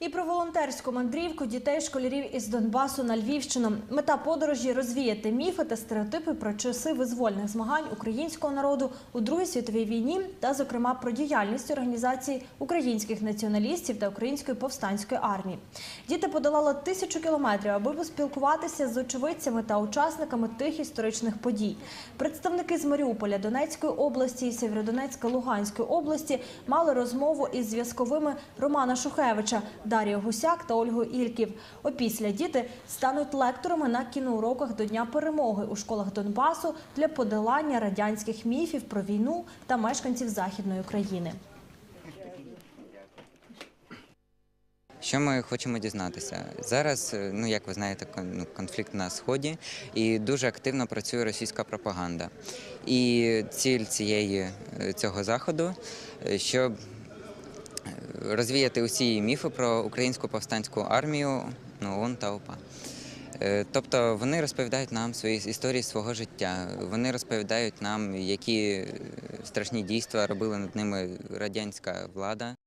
І про волонтерську мандрівку дітей школярів із Донбасу на Львівщину. Мета подорожі розвіяти міфи та стереотипи про часи визвольних змагань українського народу у Другій світовій війні, та, зокрема, про діяльність організації українських націоналістів та української повстанської армії. Діти подолали тисячу кілометрів, аби поспілкуватися з очевидцями та учасниками тих історичних подій. Представники з Маріуполя, Донецької області і Сєвєродонецька Луганської області мали розмову із зв'язковими Романа Шухевича, Дар'єю Гусяк та Ольгою Ільків. Опісля діти стануть лекторами на кіноуроках до Дня перемоги у школах Донбасу для подолання радянських міфів про війну та мешканців Західної України. Що ми хочемо дізнатися? Зараз, е, ну як ви знаєте, ну, конфлікт на сході і дуже активно працює російська пропаганда. І ціль цієї е, цього заходу, е, щоб розвіяти усі міфи про українську повстанську армію, ну та ОПА. Е, Тобто вони розповідають нам свої історії свого життя. Вони розповідають нам, які е, страшні дійства робила над ними радянська влада.